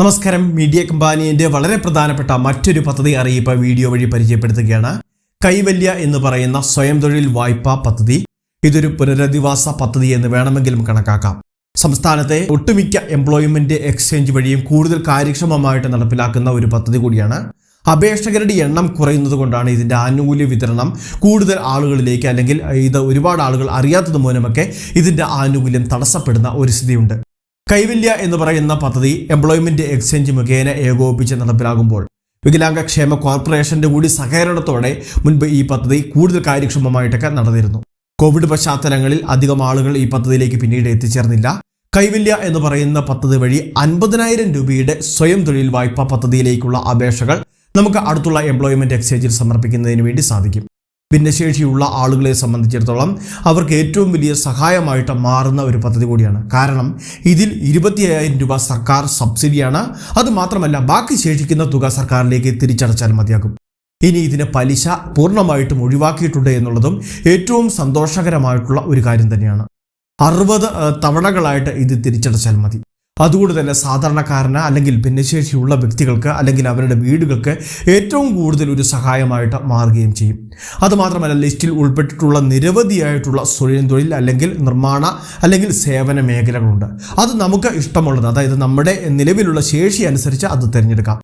നമസ്കാരം. മീഡിയ കമ്പാനിയുടെ വളരെ പ്രധാനപ്പെട്ട മറ്റൊരു പദ്ധതി അറിയിപ്പ് വീഡിയോ വഴി പരിചയപ്പെടുത്തുകയാണ്. കൈവല്യ എന്ന് പറയുന്ന സ്വയം തൊഴിൽ വായ്പാ പദ്ധതി. ഇതൊരു പുനരധിവാസ പദ്ധതി എന്ന് വേണമെങ്കിലും കണക്കാക്കാം. സംസ്ഥാനത്തെ ഒട്ടുമിക്ക എംപ്ലോയ്മെന്റ് എക്സ്ചേഞ്ച് വഴിയും കൂടുതൽ കാര്യക്ഷമമായിട്ട് നടപ്പിലാക്കുന്ന ഒരു പദ്ധതി കൂടിയാണ്. അപേക്ഷകരുടെ എണ്ണം കുറയുന്നത് കൊണ്ടാണ് ഇതിന്റെ ആനുകൂല്യ വിതരണം കൂടുതൽ ആളുകളിലേക്ക് അല്ലെങ്കിൽ ഇത് ഒരുപാട് ആളുകൾ അറിയാത്തത് മൂലമൊക്കെ ഇതിന്റെ ആനുകൂല്യം തടസ്സപ്പെടുന്ന ഒരു സ്ഥിതിയുണ്ട്. കൈവല്യ എന്ന് പറയുന്ന പദ്ധതി എംപ്ലോയ്മെന്റ് എക്സ്ചേഞ്ച് മുഖേന ഏകോപിപ്പിച്ച് നടപ്പിലാകുമ്പോൾ വികലാംഗ ക്ഷേമ കോർപ്പറേഷന്റെ കൂടി സഹകരണത്തോടെ മുൻപ് ഈ പദ്ധതി കൂടുതൽ കാര്യക്ഷമമായിട്ടൊക്കെ നടന്നിരുന്നു. കോവിഡ് പശ്ചാത്തലങ്ങളിൽ അധികം ആളുകൾ ഈ പദ്ധതിയിലേക്ക് പിന്നീട് എത്തിച്ചേർന്നില്ല. കൈവില്യ എന്ന് പറയുന്ന പദ്ധതി വഴി അൻപതിനായിരം രൂപയുടെ സ്വയം തൊഴിൽ വായ്പാ പദ്ധതിയിലേക്കുള്ള അപേക്ഷകൾ നമുക്ക് അടുത്തുള്ള എംപ്ലോയ്മെന്റ് എക്സ്ചേഞ്ചിൽ സമർപ്പിക്കുന്നതിന് വേണ്ടി സാധിക്കും. ഭിന്നശേഷിയുള്ള ആളുകളെ സംബന്ധിച്ചിടത്തോളം അവർക്ക് ഏറ്റവും വലിയ സഹായമായിട്ട് മാറുന്ന ഒരു പദ്ധതി കൂടിയാണ്. കാരണം ഇതിൽ ഇരുപത്തി അയ്യായിരം രൂപ സർക്കാർ സബ്സിഡിയാണ്. അത് മാത്രമല്ല ബാക്കി ശേഷിക്കുന്ന തുക സർക്കാരിലേക്ക് തിരിച്ചടച്ചാൽ മതിയാകും. ഇനി ഇതിന് പലിശ പൂർണമായിട്ടും ഒഴിവാക്കിയിട്ടുണ്ട് എന്നുള്ളതും ഏറ്റവും സന്തോഷകരമായിട്ടുള്ള ഒരു കാര്യം തന്നെയാണ്. അറുപത് തവണകളായിട്ട് ഇത് തിരിച്ചടച്ചാൽ മതി. അതുകൊണ്ട് തന്നെ സാധാരണക്കാരന് അല്ലെങ്കിൽ ഭിന്നശേഷിയുള്ള വ്യക്തികൾക്ക് അല്ലെങ്കിൽ അവരുടെ വീടുകൾക്ക് ഏറ്റവും കൂടുതൽ ഒരു സഹായമായിട്ട് മാറുകയും ചെയ്യും. അതുമാത്രമല്ല ലിസ്റ്റിൽ ഉൾപ്പെട്ടിട്ടുള്ള നിരവധിയായിട്ടുള്ള സ്വയം തൊഴിൽ അല്ലെങ്കിൽ നിർമ്മാണ അല്ലെങ്കിൽ സേവന മേഖലകളുണ്ട്. അത് നമുക്ക് ഇഷ്ടമുള്ളത് അതായത് നമ്മുടെ നിലവിലുള്ള ശേഷി അനുസരിച്ച് അത് തിരഞ്ഞെടുക്കാം.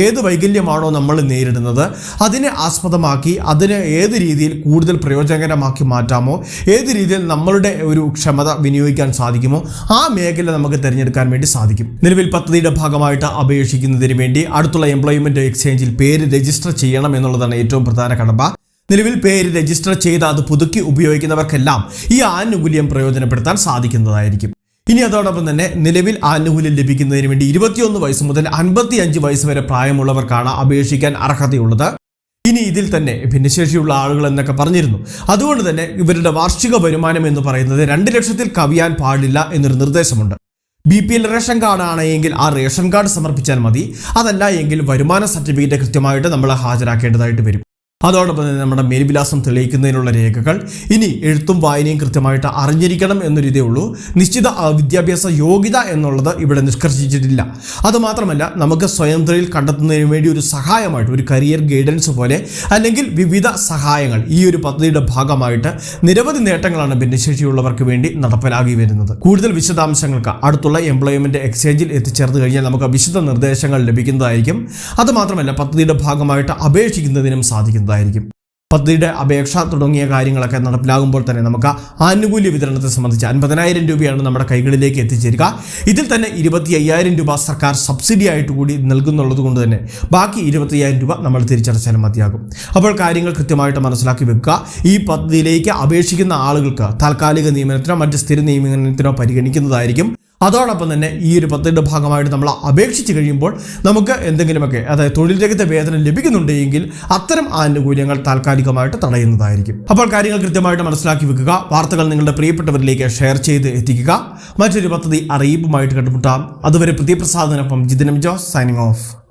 ഏത് വൈകല്യമാണോ നമ്മൾ നേരിടുന്നത് അതിനെ ആസ്പദമാക്കി അതിനെ ഏത് രീതിയിൽ കൂടുതൽ പ്രയോജനകരമാക്കി മാറ്റാമോ ഏത് രീതിയിൽ നമ്മളുടെ ഒരു ക്ഷമത വിനിയോഗിക്കാൻ സാധിക്കുമോ ആ മേഖല നമുക്ക് തിരഞ്ഞെടുക്കാൻ വേണ്ടി സാധിക്കും. നിലവിൽ പദ്ധതിയുടെ ഭാഗമായിട്ട് അപേക്ഷിക്കുന്നതിന് വേണ്ടി അടുത്തുള്ള എംപ്ലോയ്മെന്റ് എക്സ്ചേഞ്ചിൽ പേര് രജിസ്റ്റർ ചെയ്യണം എന്നുള്ളതാണ് ഏറ്റവും പ്രധാന കടമ്പ. നിലവിൽ പേര് രജിസ്റ്റർ ചെയ്ത് അത് പുതുക്കി ഉപയോഗിക്കുന്നവർക്കെല്ലാം ഈ ആനുകൂല്യം പ്രയോജനപ്പെടുത്താൻ സാധിക്കുന്നതായിരിക്കും. ഇനി അതോടൊപ്പം തന്നെ നിലവിൽ ആനുകൂല്യം ലഭിക്കുന്നതിന് വേണ്ടി ഇരുപത്തിയൊന്ന് വയസ്സ് മുതൽ അൻപത്തി അഞ്ച് വയസ്സ് വരെ പ്രായമുള്ളവർക്കാണ് അപേക്ഷിക്കാൻ അർഹതയുള്ളത്. ഇനി ഇതിൽ തന്നെ ഭിന്നശേഷിയുള്ള ആളുകൾ എന്നൊക്കെ പറഞ്ഞിരുന്നു. അതുകൊണ്ട് തന്നെ ഇവരുടെ വാർഷിക വരുമാനം എന്ന് പറയുന്നത് രണ്ട് ലക്ഷത്തിൽ കവിയാൻ പാടില്ല എന്നൊരു നിർദ്ദേശമുണ്ട്. ബി പി എൽ റേഷൻ കാർഡാണ് എങ്കിൽ ആ റേഷൻ കാർഡ് സമർപ്പിച്ചാൽ മതി. അതല്ല എങ്കിൽ വരുമാന സർട്ടിഫിക്കറ്റ് കൃത്യമായിട്ട് നമ്മൾ ഹാജരാക്കേണ്ടതായിട്ട് വരും. അതോടൊപ്പം തന്നെ നമ്മുടെ മേൽവിലാസം തെളിയിക്കുന്നതിനുള്ള രേഖകൾ. ഇനി എഴുത്തും വായനയും കൃത്യമായിട്ട് അറിഞ്ഞിരിക്കണം എന്നൊരു ഇതേ ഉള്ളൂ. നിശ്ചിത വിദ്യാഭ്യാസ യോഗ്യത എന്നുള്ളത് ഇവിടെ നിഷ്കർഷിച്ചിട്ടില്ല. അതുമാത്രമല്ല നമുക്ക് സ്വയം തൊഴിൽ കണ്ടെത്തുന്നതിന് വേണ്ടി ഒരു സഹായമായിട്ട് ഒരു കരിയർ ഗൈഡൻസ് പോലെ അല്ലെങ്കിൽ വിവിധ സഹായങ്ങൾ ഈ ഒരു പദ്ധതിയുടെ ഭാഗമായിട്ട് നിരവധി നേട്ടങ്ങളാണ് ഭിന്നശേഷിയുള്ളവർക്ക് വേണ്ടി നടപ്പിലാക്കി വരുന്നത്. കൂടുതൽ വിശദാംശങ്ങൾക്ക് അടുത്തുള്ള എംപ്ലോയ്മെന്റ് എക്സ്ചേഞ്ചിൽ എത്തിച്ചേർന്ന് കഴിഞ്ഞാൽ നമുക്ക് വിശദ നിർദ്ദേശങ്ങൾ ലഭിക്കുന്നതായിരിക്കും. അതുമാത്രമല്ല പദ്ധതിയുടെ ഭാഗമായിട്ട് അപേക്ഷിക്കുന്നതിനും സാധിക്കുന്നതായിരിക്കും പദ്ധതിയുടെ അപേക്ഷ തുടങ്ങിയ കാര്യങ്ങളൊക്കെ നടപ്പിലാകുമ്പോൾ തന്നെ നമുക്ക് ആനുകൂല്യ വിതരണത്തെ സംബന്ധിച്ച് അൻപതിനായിരം രൂപയാണ് നമ്മുടെ കൈകളിലേക്ക് എത്തിച്ചേരുക. ഇതിൽ തന്നെ ഇരുപത്തി അയ്യായിരം രൂപ സർക്കാർ സബ്സിഡി ആയിട്ട് കൂടി നൽകുന്നുള്ളത് കൊണ്ട് തന്നെ ബാക്കി ഇരുപത്തി അയ്യായിരം രൂപ നമ്മൾ തിരിച്ചടച്ചാലും മതിയാകും. അപ്പോൾ കാര്യങ്ങൾ കൃത്യമായിട്ട് മനസ്സിലാക്കി വെക്കുക. ഈ പദ്ധതിയിലേക്ക് അപേക്ഷിക്കുന്ന ആളുകൾക്ക് താൽക്കാലിക നിയമനത്തിനോ മറ്റ് സ്ഥിര നിയമനത്തിനോ പരിഗണിക്കുന്നതായിരിക്കും. അതോടൊപ്പം തന്നെ ഈ ഒരു പദ്ധതിയുടെ ഭാഗമായിട്ട് നമ്മൾ അപേക്ഷിച്ച് കഴിയുമ്പോൾ നമുക്ക് എന്തെങ്കിലുമൊക്കെ അതായത് തൊഴിൽ രഹിത വേതനം ലഭിക്കുന്നുണ്ടെങ്കിൽ അത്തരം ആനുകൂല്യങ്ങൾ താൽക്കാലികമായിട്ട് തടയുന്നതായിരിക്കും. അപ്പോൾ കാര്യങ്ങൾ കൃത്യമായിട്ട് മനസ്സിലാക്കി വെക്കുക വാർത്തകൾ നിങ്ങളുടെ പ്രിയപ്പെട്ടവരിലേക്ക് ഷെയർ ചെയ്ത് എത്തിക്കുക. മറ്റൊരു പദ്ധതി അറിയിപ്പുമായിട്ട് കണ്ടുമുട്ടാം. അതുവരെ പ്രതിപ്രസാദനൊപ്പം ജിതിനം ജോസ് സൈനിങ് ഓഫ്.